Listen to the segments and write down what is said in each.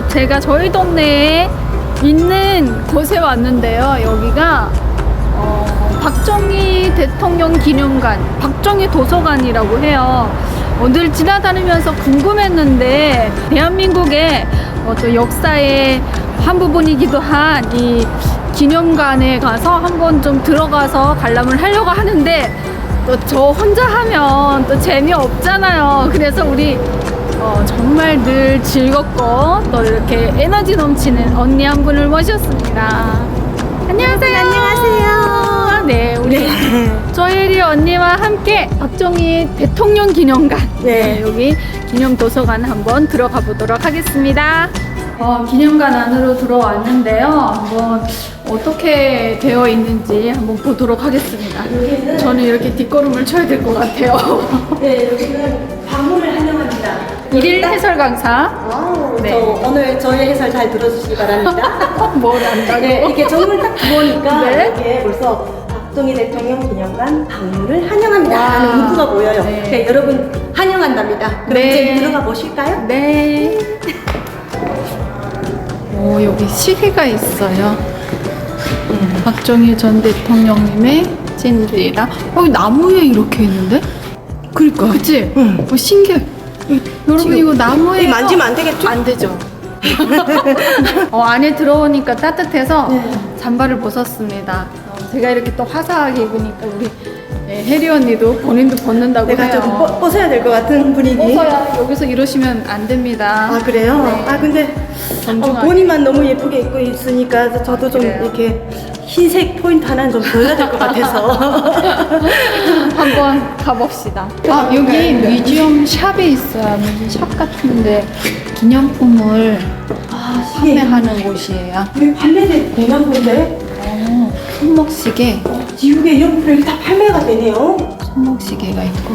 어, 제가 저희 동네에 있는 곳에 왔는데요. 여기가 어, 박정희 대통령 기념관, 박정희 도서관이라고 해요. 오늘 지나다니면서 궁금했는데 대한민국의 어, 또 역사의 한 부분이기도 한 이 기념관에 가서 한번 좀 들어가서 관람을 하려고 하는데 또 저 혼자 하면 또 재미없잖아요. 그래서 우리 어, 정말 늘 즐겁고 또 이렇게 에너지 넘치는 언니 한 분을 모셨습니다. 안녕하세요. 안녕하세요. 네, 우리 조혜리 언니와 함께 박정희 대통령 기념관. 네, 여기 기념 도서관 한번 들어가 보도록 하겠습니다. 어, 기념관 안으로 들어왔는데요. 한번 어떻게 되어 있는지 한번 보도록 하겠습니다. 여기는 저는 이렇게 뒷걸음을 쳐야 될 것 같아요. 네 여기는 방문을 환영합니다. 일일 해설 강사. 와우, 네. 저 오늘 저희 해설 잘 들어주시기 바랍니다. 뭘 안다고? 네, 이렇게 정문 딱 들어오니까 네. 여기에 벌써 박정희 대통령 기념관 방문을 환영합니다. 와. 하는 문구가 보여요. 네. 네. 여러분 환영한답니다. 그럼 네. 이제 들어가 보실까요? 네. 오, 여기 시계가 있어요. 음, 박정희 전 대통령님의 찐들이랑 여기 나무에 이렇게 있는데? 그러니까, 그치? 응. 어, 신기해. 여러분, 이거 나무에. 이 만지면 안 되겠죠? 안 되죠. 어, 안에 들어오니까 따뜻해서 네. 잠바를 벗었습니다. 어, 제가 이렇게 또 화사하게 입으니까 우리 예, 혜리 언니도 본인도 벗는다고 내가 해요. 좀 벗- 벗어야 될 것 같은 분위기. 벗어야 여기서 이러시면 안 됩니다. 아 그래요? 네. 아 근데. 어, 본인만 너무 예쁘게 입고 있으니까 저도 좀 그래요? 이렇게 흰색 포인트 하나는 좀 보여야 될 것 같아서 한번 가봅시다. 아 여기 네, 네. 뮤지엄 샵이 있어요. 무슨 샵 같은데 기념품을 아, 판매하는 곳이에요. 여기 판매된 공간인데 어, 손목시계, 지우개 연필이 다 판매가 되네요. 손목시계가 있고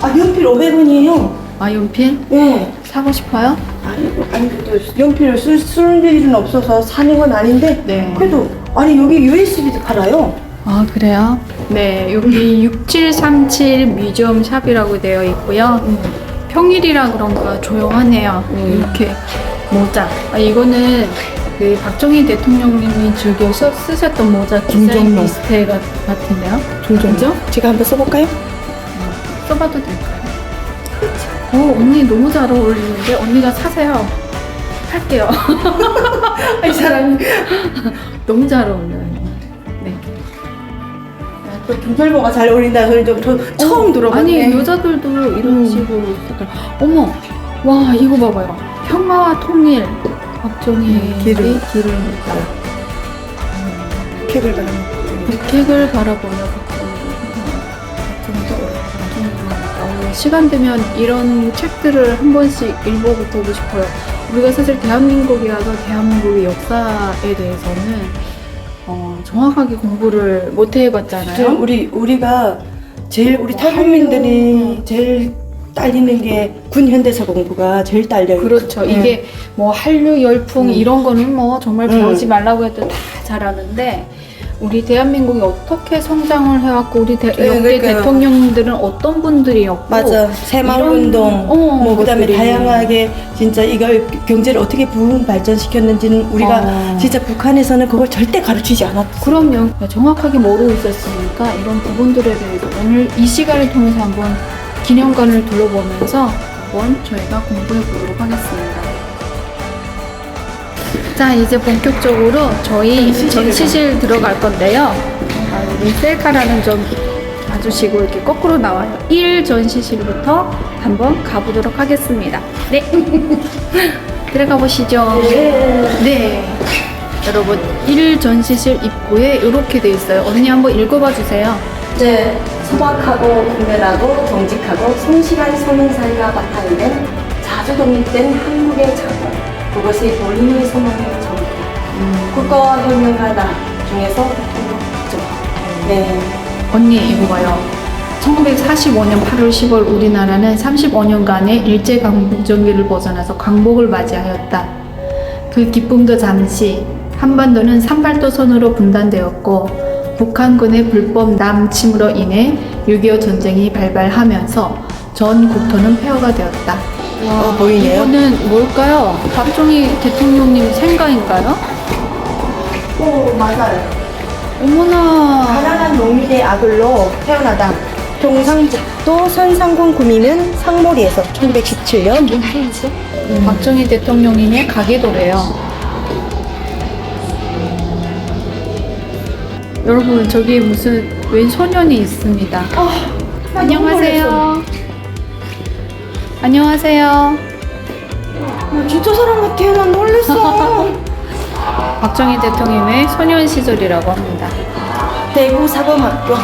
아 연필 500원이에요. 아 연필 네. 사고 싶어요? 아니 아니 또 연필을 쓸, 쓸 일은 없어서 사는 건 아닌데 네. 그래도 아니 여기 USB도 팔아요. 아 그래요? 네 여기 6737 뮤지엄 샵이라고 되어 있고요. 평일이라 그런가 조용하네요. 이렇게 모자. 아, 이거는 그 박정희 대통령님이 즐겨 써, 쓰셨던 모자 디자인 김종로. 비슷해 같, 같은데요? 그죠? 제가 한번 써볼까요? 써봐도 될까요? 오 언니 너무 잘 어울리는데 언니가 사세요. 할게요. 이 사람이 너무 잘 어울려요. 네. 또 김설보가 잘 어울린다는 소리 좀 저, 처음 들어봤네. 아니 여자들도 이런 음. 식으로 색깔. 어머, 와 이거 봐봐요. 평화와 통일. 박정희 음, 기름. 기름 있다. 캡을 바라. 백획을 바라보며 시간 되면 이런 책들을 한 번씩 읽어보고 싶어요. 우리가 사실 대한민국이라서 대한민국의 역사에 대해서는 어, 정확하게 공부를 못저 해봤잖아요. 우리 우리가 제일 우리 탈북민들이 제일 딸리는 게 군 현대사 공부가 제일 딸려요. 그렇죠. 네. 이게 뭐 한류 열풍 음. 이런 거는 뭐 정말 음. 배우지 말라고 해도 다 잘하는데 우리 대한민국이 어떻게 성장을 해왔고 우리 대, 네, 역대 그러니까요. 대통령들은 어떤 분들이었고 맞아 새마을운동 어, 뭐 그다음에 것들이. 다양하게 진짜 이걸 경제를 어떻게 부흥 발전시켰는지는 우리가 어. 진짜 북한에서는 그걸 절대 가르치지 않았어. 그럼요. 정확하게 모르고 있었으니까 이런 부분들에 대해서 오늘 이 시간을 통해서 한번 기념관을 둘러보면서 한번 저희가 공부해 보도록 하겠습니다. 자, 이제 본격적으로 저희 전시실 들어갈 건데요. 아, 우리 셀카라는 좀 봐주시고 이렇게 거꾸로 나와요. 1 전시실부터 한번 가보도록 하겠습니다. 네. 들어가 보시죠. 네. 여러분, 1 전시실 입구에 이렇게 돼 있어요. 언니 한번 읽어봐 주세요. 네, 소박하고 분별하고 정직하고 성실한 소문사회가 바탕이 자주 독립된 한국의 장원. 그것이 본인의 소망의 정이다. 국가와 혁명가다 중에서 대통령이죠. 네. 언니 이거 봐요. 1945년 8월 10월 우리나라는 35년간의 일제강점기를 벗어나서 광복을 맞이하였다. 그 기쁨도 잠시 한반도는 산발도선으로 분단되었고 북한군의 불법 남침으로 인해 6.25 전쟁이 발발하면서 전 국토는 폐허가 되었다. 어, 보이네요. 이거는 뭘까요? 박정희 대통령님 생가인가요? 오 맞아요. 어머나. 가난한 농민의 아들로 태어나다. 경상북도 선상군 구미는 상모리에서 1917년 박정희 대통령님의 가계도래요. 여러분 저기 무슨 웬 소년이 있습니다. 안녕하세요. 안녕하세요. 아, 진짜 사람 같아. 난 놀랬어. 박정희 대통령의 소년 시절이라고 합니다. 대구 사범학교.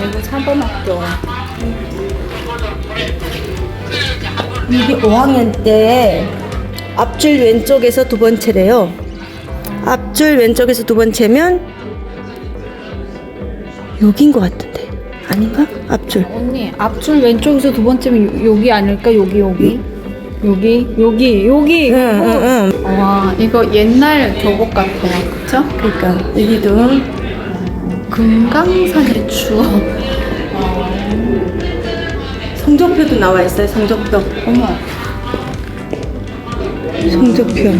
대구 사범학교. 이게 5학년 때 앞줄 왼쪽에서 두 번째래요. 앞줄 왼쪽에서 두 번째면 여긴 것 같은데 아닌가? 앞줄. 언니 앞줄 왼쪽에서 두 번째면 요- 여기 아닐까? 여기 여기 여기 여기 여기. 응, 응, 응. 와 이거 옛날 교복 같아요, 그렇죠? 그러니까 여기도 금강산의 추억. 성적표도 나와 있어요. 성적표. 어머. 성적표.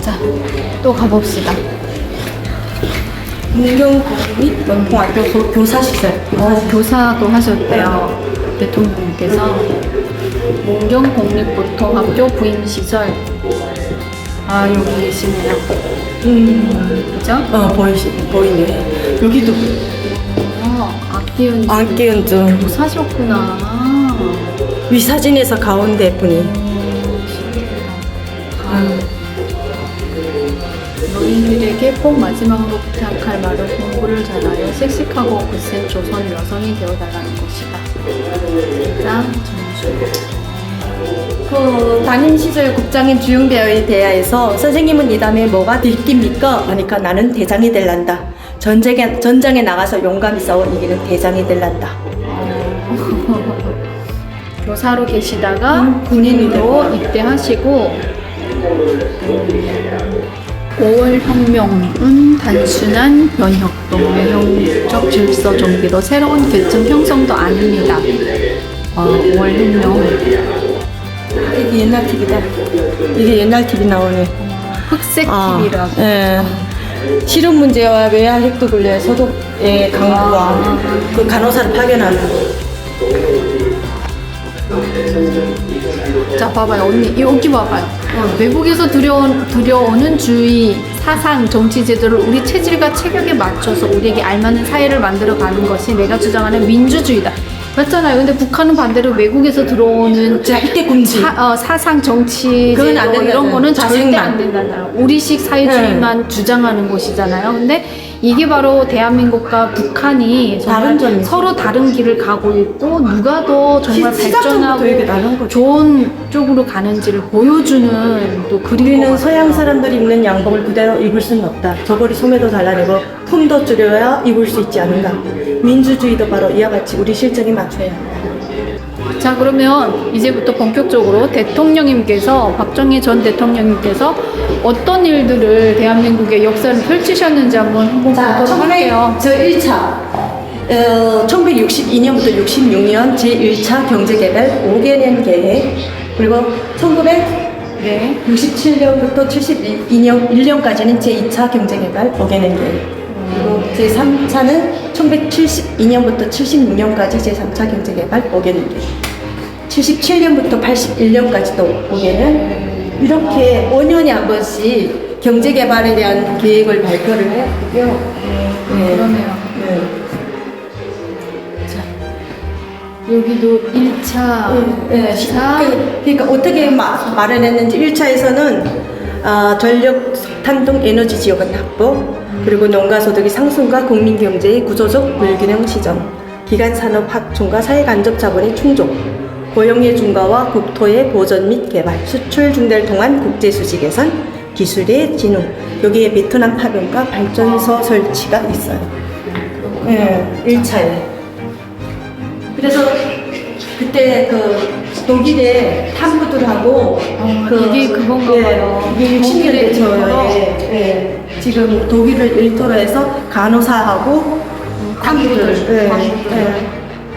자, 또 가봅시다. 문경고 및 원통학교 교- 교사시설. 어, 교사도 하셨대요. 대통령님께서. 문경국립보통학교 부임시설. 아, 여기 계십니다. 음, 그죠? 어 보이시 보이네. 여기도 어, 악기운 안기운중 교사셨구나. 위 사진에서 가운데 분이. 아유. 너희들에게 꼭 마지막으로 말은 공부를 잘하여 씩씩하고 굳센 조선 여성이 되어달라는 것이다. 자, 정수. 그 담임 시절 국장인 주용대의 대하에서 선생님은 이 다음에 뭐가 될깁니까? 하니까 나는 대장이 될란다. 전쟁에 전장에 나가서 용감히 싸워 이기는 대장이 될란다. 교사로 계시다가 음, 군인으로 입대하시고 5월 혁명은 단순한 변혁동 외형적 질서 정비로 새로운 계층 형성도 아닙니다. 어, 5월 혁명 이게 옛날 TV다. 이게 옛날 TV 나오네. 흑색 아, TV라고 예. 실험 문제와 외화 핵도 분리의 소독의 강구와 그 간호사를 파견하는. 자 봐봐요 언니 여기 봐봐요 어, 외국에서 들여온, 들여오는 주의 사상 정치 제도를 우리 체질과 체격에 맞춰서 우리에게 알맞는 사회를 만들어 가는 것이 내가 주장하는 민주주의다 맞잖아요 근데 북한은 반대로 외국에서 들어오는 절대 금지. 사, 어, 사상 정치 그건 제도 안 된다잖아요. 이런 거는 절대. 안 된다잖아요 우리식 사회주의만 주장하는 곳이잖아요 근데 이게 바로 대한민국과 북한이 정말 다른. 서로 다른 길을 가고 있고 누가 더 정말 시- 발전하고. 좋은 쪽으로 가는지를 보여주는 또 그림 우리는 서양 사람들이 입는 양복을 그대로 입을 수는 없다. 저고리 소매도 잘라내고 품도 줄여야 입을 수 있지 않은가. 민주주의도 바로 이와 같이 우리 실정에 맞춰야 한다. 자 그러면 이제부터 본격적으로 대통령님께서 박정희 전 대통령님께서 어떤 일들을 대한민국의 역사를 펼치셨는지 한번 한번 보도록 할게요. 저 1차 어, 1962년부터 66년 제1차 경제개발 5개년 계획 그리고 1967년부터 72년 1년까지는 제2차 경제개발 5개년 계획 그리고 제3차는 1972년부터 76년까지 제3차 경제개발 5개년 계획 77년부터 81년까지도 5개년 이렇게 5년에 한 번씩 경제개발에 대한 계획을 발표를 했고요. 네. 그러네요. 네. 여기도 1차, 네, 2차, 그, 그러니까 어떻게 마, 마련했는지 1차에서는 아, 전력 탄동 에너지 지역은 확보 그리고 농가 소득의 상승과 국민 경제의 구조적 불균형 시정 기간 산업 확충과 사회 간접 자본의 충족 고용의 중과와 국토의 보전 및 개발 수출 중대를 통한 국제 수지 개선 기술의 진흥 여기에 베트남 파병과 발전소 설치가 있어요. 네, 1차에. 그래서 그때 그 독일의 탐구들하고 어, 이게 그건가 봐요. 이게 60년 독일의 됐죠. 일터로? 예, 예. 지금 독일을 일터로 해서 간호사하고 탐구들,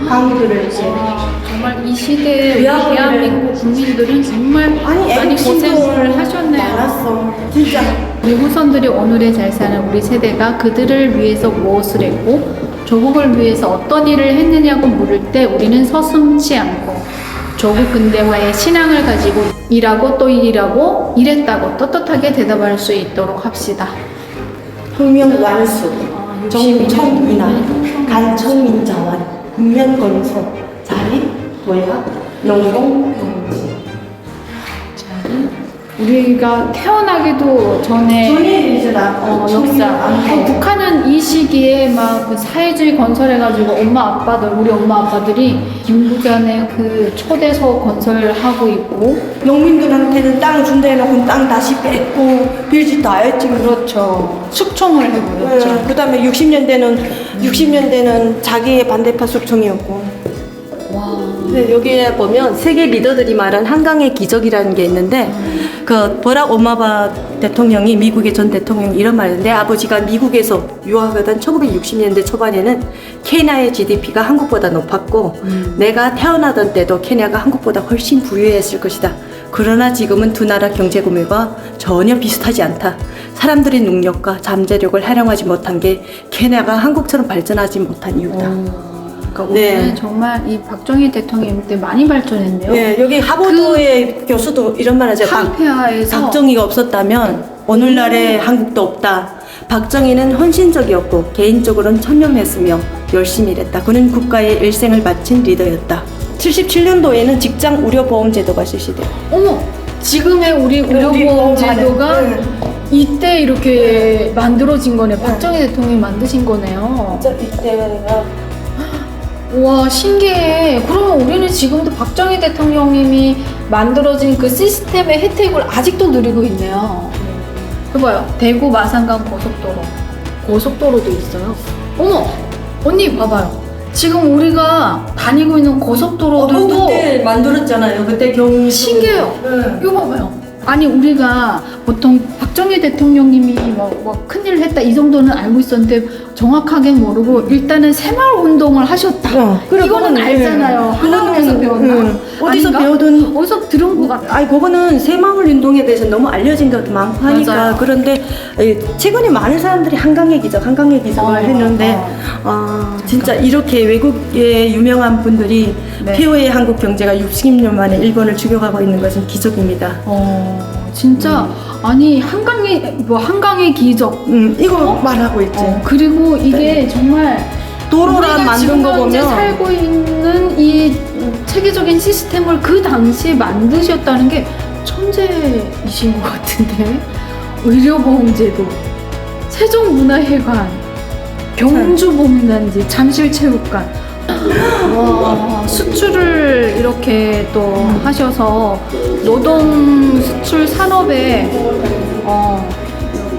광부들, 예. 예. 이제 아, 정말 이 시대에 우리 대한민국 국민들은 정말 아니 많이 고생을 하셨네요. 많았어 진짜 우리 후손들이 오늘의 잘 사는 우리 세대가 그들을 위해서 무엇을 했고 조국을 위해서 어떤 일을 했느냐고 물을 때 우리는 서슴지 않고 조국 근대화의 신앙을 가지고 일하고 또 일하고 일했다고 떳떳하게 대답할 수 있도록 합시다. 혁명 완수 아, 정청인화 간청민자원 국면건설 자립 도약 농공 우리가 태어나기도 전에 전에 일이잖아 어, 역사. 어, 북한은 이 시기에 막그 사회주의 건설해가지고 엄마 아빠들, 우리 엄마 아빠들이 김부전의 그 초대서 건설하고 있고. 농민들한테는 땅 준다 해놓고 땅 다시 뺏고 빌지 다 했지 그렇죠. 숙청을 해버렸죠. 그 다음에 60년대는 60년대는 자기의 반대파 숙청이었고 와. 네, 여기에 보면 세계 리더들이 말한 한강의 기적이라는 게 있는데 그 버락 오마바 대통령이 미국의 전 대통령 이런 내 아버지가 미국에서 유학하던 1960년대 초반에는 케냐의 GDP가 한국보다 높았고 내가 태어나던 때도 케냐가 한국보다 훨씬 부유했을 것이다. 그러나 지금은 두 나라 경제 구매가 전혀 비슷하지 않다. 사람들의 능력과 잠재력을 활용하지 못한 게 케냐가 한국처럼 발전하지 못한 이유다. 그러니까 네. 우리는 정말 이 박정희 대통령 때 많이 발전했네요. 예, 여기 하버드의 교수도 이런 말 하죠. 박, 한패하에서 박정희가 없었다면 오늘날의 한국도 없다. 박정희는 헌신적이었고 개인적으로는 천념했으며 열심히 일했다. 그는 국가의 일생을 바친 리더였다. 77년도에는 직장 의료 보험 제도가 실시돼요. 어머 지금의 우리 의료보험 의료보험 제도가 하는, 이때 이렇게 만들어진 거네. 박정희 대통령이 만드신 거네요. 이때가 와 신기해. 그러면 우리는 지금도 박정희 대통령님이 만들어진 그 시스템의 혜택을 아직도 누리고 있네요. 해봐요. 대구 마산간 고속도로. 고속도로도 있어요. 어머 언니 봐봐요. 지금 우리가 다니고 있는 고속도로들도 어, 그때 만들었잖아요. 그때 경 신기해요. 응. 이거 봐봐요. 아니 우리가 보통 박정희 대통령님이 뭐, 뭐 큰일 했다 이 정도는 알고 있었는데 정확하게 모르고 일단은 새마을 운동을 하셨다. 어, 그래, 이거는 그거는, 알잖아요. 예. 한국에서 그거는, 배웠나? 음, 어디서 아닌가? 배우든 어디서 들은 것 같아. 아이 그거는 새마을 운동에 대해서 너무 알려진 것도 많고 하니까 맞아요. 그런데 에, 최근에 많은 사람들이 한강의 기적, 한강의 기적을 어, 했는데 어. 아 진짜 이렇게 외국의 유명한 분들이 네. 폐허의 한국 경제가 60년 만에 일본을 죽여가고 있는 것은 기적입니다. 어 진짜 아니 한강의 뭐 한강의 기적. 음 이거 말하고 있지. 어, 그리고 이게 정말 도로랑 우리가 만든 지금 거 현재 보면 살고 있는 이 체계적인 시스템을 그 당시에 만드셨다는 게 천재이신 것 같은데 의료보험제도 세종문화회관 경주보문단지 잠실체육관 와 수출을 이렇게 또 하셔서 노동 수출 산업에 어,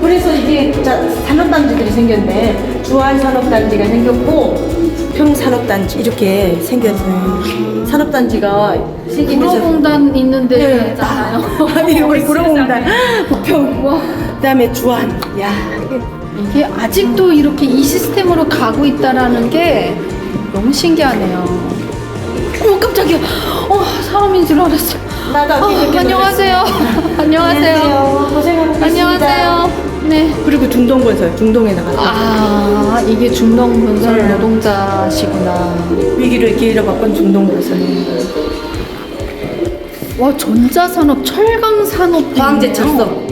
그래서 이게 자, 산업단지들이 생겼네. 주한 산업단지가 생겼고 평산업단지 이렇게 생겼어요. 산업단지가 생기면서 구로공단 있는데 네. 잖아요 아니 우리 구로공단 부평 와 그다음에 주한 야 이게 아직도 이렇게 이 시스템으로 가고 있다라는 게 너무 신기하네요. 어 깜짝이야. 어 사람인 줄 알았어. 나도 어, 안녕하세요. 안녕하세요. 안녕하세요. 네. 그리고 중동 건설 중동에 나갔다 아 이게 중동 건설 네. 노동자시구나. 위기를 기회로 바꾼 중동 건설 와 전자산업, 철강산업, 광제철소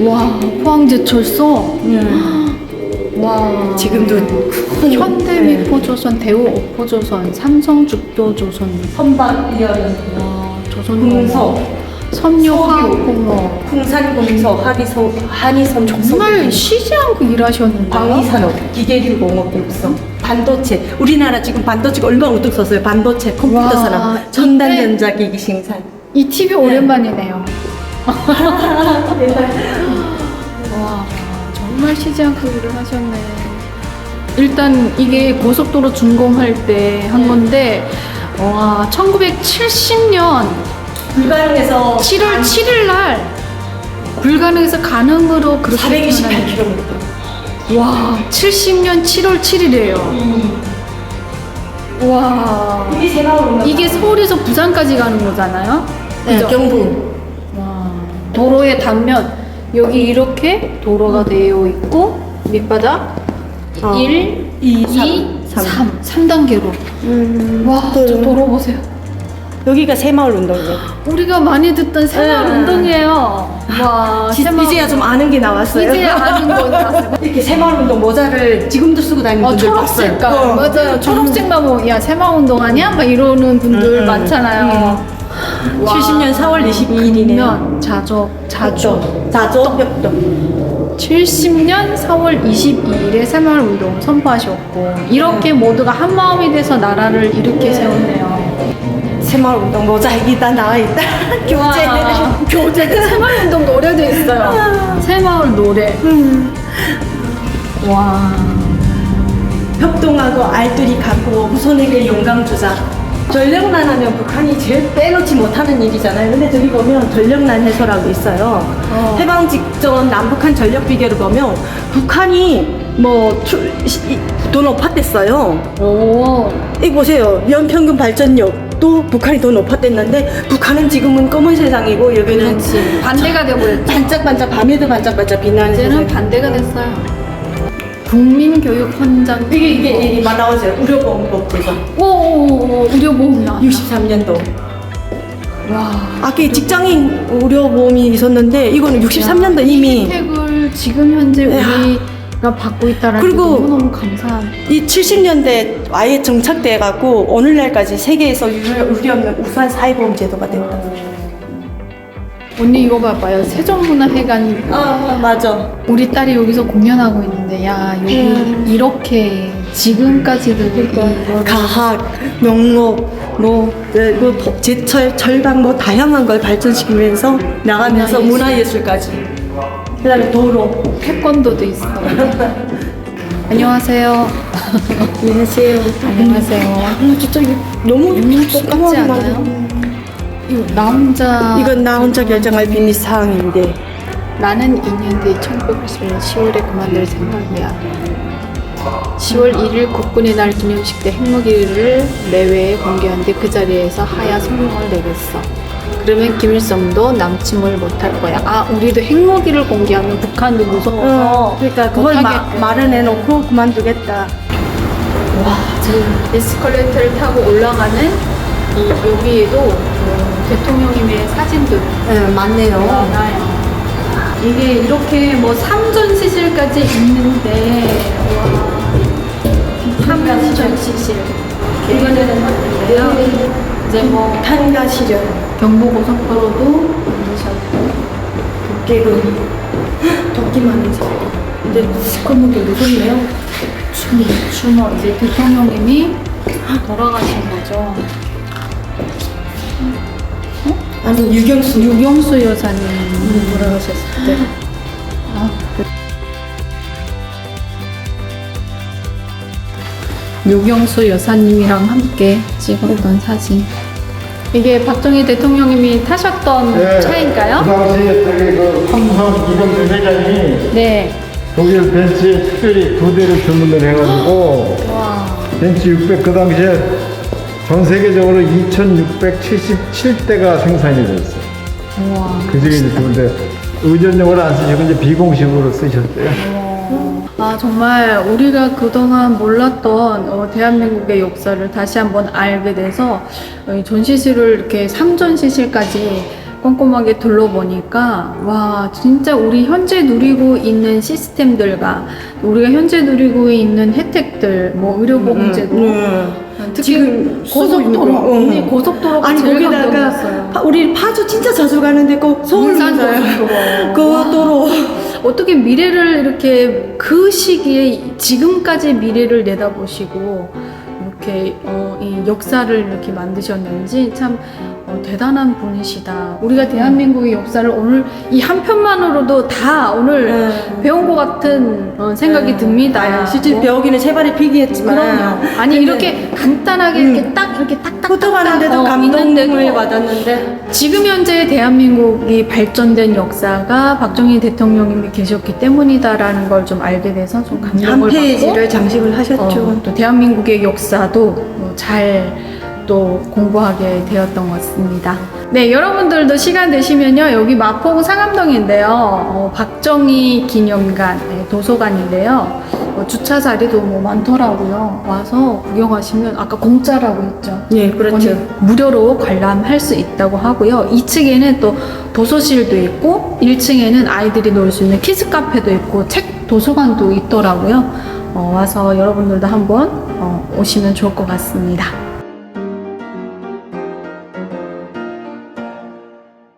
와 포항제철소. 음. 와 지금도 큰 현대 미포조선, 대우 오포조선, 삼성 죽도조선, 선박 이어는 와 조선공업, 공서 섬유화학공업 풍산공서 하기소 한이섬 정말 쉬지 않고 일하셨는데요. 광리산업, 기계류 공업 육성, 반도체. 우리나라 지금 반도체가 얼마나 우뚝 섰어요. 반도체, 컴퓨터 와, 산업, 첨단 전자기기 생산. 이 TV 오랜만이네요. 와 정말 쉬지 않고 일을 하셨네. 일단 이게 고속도로 준공할 때 한 건데 와 1970년 불가능해서 7월 7일 날 불가능해서 가능으로 그렇게 428km. 와 70년 7월 7일이에요. 와. 이게 새마을 이게 서울에서 부산까지 가는 거잖아요? 네, 그죠? 경부. 와. 도로의 단면 여기 이렇게 도로가 되어 있고 밑바닥 어. 1, 이, 2, 삼, 3. 3 단계로. 음, 와, 그- 저 도로 보세요. 여기가 새마을 운동이에요. 우리가 많이 듣던 새마을 네. 운동이에요. 와, 지- 새마을- 이제야 좀 아는 게 나왔어요. 이제야 아는 거 나왔어요. 이렇게 새마을 운동 모자를 지금도 쓰고 다니는 어, 분들. 봤어요. 어. 맞아요. 초록색만 보면, 야, 새마을 운동하냐? 막 이러는 분들 음, 음. 많잖아요. 와. 70년 4월 22일이네요. 면 자적, 자적. 자조 협동. 70년 4월 22일에 새마을 운동을 선포하셨고 이렇게 모두가 한 마음이 돼서 나라를 이렇게 세웠네요. 새마을 운동 나와 있다. 교재. 와, 교재 새마을 운동 노래도 있어요. 새마을 노래. 음. 와. 협동하고 알뜰히 갖고 후손에게 영광 주자. 전력난 하면 북한이 제일 빼놓지 못하는 일이잖아요. 근데 저기 보면 전력난 해소라고 있어요. 어. 해방 직전 남북한 전력 비교를 보면 북한이 뭐더 높았댔어요. 오. 이 보세요. 연평균 발전력 도 북한이 더 높았댔는데 북한은 지금은 검은 세상이고 여기는 그렇지. 반대가 돼버렸죠. 반짝반짝 밤에도 반짝반짝 빛나는 이제는 세상. 반대가 됐어요. 국민교육 헌장. 이게 이게 이게 막 나오죠. 의료보험법제가 오오오 의료보험이야. 63년도. 와. 아까 직장인 의료보험이 있었는데 이거는 63년도 이미 혜택을 지금 현재 야. 우리가 받고 있다라는 게 그리고 너무너무 감사한. 이 70년대 아예 정착돼 갖고 오늘날까지 세계에서 유리 없는 우수한 사회보험 제도가 됐다. 언니 이거 봐봐요. 세종문화회관 아 맞아. 우리 딸이 여기서 공연하고 있는데 야 여기 음. 이렇게 지금까지도 그러니까 이거를 가학, 명목, 뭐, 그, 그 법- 제철, 철학 뭐 다양한 걸 발전시키면서 나가면서 문화예술. 문화예술까지. 그다음에 도로. 태권도도 있어. 안녕하세요. 안녕하세요. 안녕하세요. 아 진짜 이거 너무 똑같지 않아요? 이거 나 혼자 이건 나 혼자 결정할 비밀 사항인데. 나는 2년 뒤 1991년 10월에 그만둘 생각이야. 10월 1일 국군의 날 기념식 때 핵무기를 내외에 공개한 뒤 그 자리에서 하야 성명을 내겠어. 그러면 김일성도 남침을 못할 거야. 아, 우리도 핵무기를 공개하면 북한도 무서워서. 그러니까 그걸 마. 말을 해놓고 그만두겠다. 와, 저 에스컬레이터를 타고 올라가는 이 여기에도 그 대통령님의 사진들 네, 맞네요. 많아요. 이게 이렇게 뭐 삼전 시실까지 있는데 와 삼전 시실 이거는 맞는데요. 이제 뭐 탄가 시절. 경부고속도로도 만드셨고 도깨비. 도끼 많은 집. 근데 시커멓게 무섭네요. 추모 추모 이제 대통령님이 돌아가신 거죠. 아니 유경수. 유경수 여사님 돌아가셨을 때. 아, 유경수 여사님이랑 함께 찍었던 사진. 이게 박정희 대통령님이 타셨던 네, 차인가요? 그 당시에 저기 그 삼성 이병주 회장이 네. 독일 독일 벤츠에 특별히 두 대를 주문을 해가지고 와. 벤츠 600 그 당시에 전 세계적으로 2,677대가 생산이 됐어요. 와. 그 중에 이제 근데 의전용으로 안 쓰시고 이제 비공식으로 쓰셨대요. 아 정말 우리가 그동안 몰랐던 어, 대한민국의 역사를 다시 한번 알게 돼서 어, 이 전시실을 이렇게 삼전시실까지 꼼꼼하게 둘러보니까 와 진짜 우리 현재 누리고 있는 시스템들과 우리가 현재 누리고 있는 혜택들 뭐 의료보험제도 음. 특히 지금 고속도로 거. 응. 언니 고속도로가 아니 제일 거기다가 감동이었어요. 파- 우리 파주 진짜 자주 가는데 그 서울 문산 가요. 고속도로. 그. 도로. 어떻게 미래를 이렇게 그 시기에 지금까지 미래를 내다보시고 이렇게 어, 이 역사를 이렇게 만드셨는지 참 어, 대단한 분이시다. 우리가 대한민국의 역사를 오늘 이 한 편만으로도 다 오늘 네. 배운 것 같은 어, 생각이 듭니다. 실제 어, 배우기는 세 발에 피기했지만 그럼요. 아니 이렇게 간단하게 음. 이렇게 딱 이렇게 딱딱 포토하는데도 어, 감동을 받았는데 지금 현재 대한민국이 발전된 역사가 박정희 대통령님이 계셨기 때문이다라는 걸 좀 알게 돼서 좀한 감동을 페이지를 받고 장식을 하셨죠. 어, 또 대한민국의 역사도 잘 또 공부하게 되었던 것 같습니다. 네, 여러분들도 시간 되시면요. 여기 마포구 상암동인데요. 어, 박정희 기념관 네, 도서관인데요. 어, 주차 자리도 뭐 많더라고요. 와서 구경하시면 아까 공짜라고 했죠. 예, 그렇죠. 무료로 관람할 수 있다고 하고요. 2층에는 또 도서실도 있고 1층에는 아이들이 놀 수 있는 키즈 카페도 있고 책 도서관도 있더라고요. 어, 와서 여러분들도 한번 어, 오시면 좋을 것 같습니다.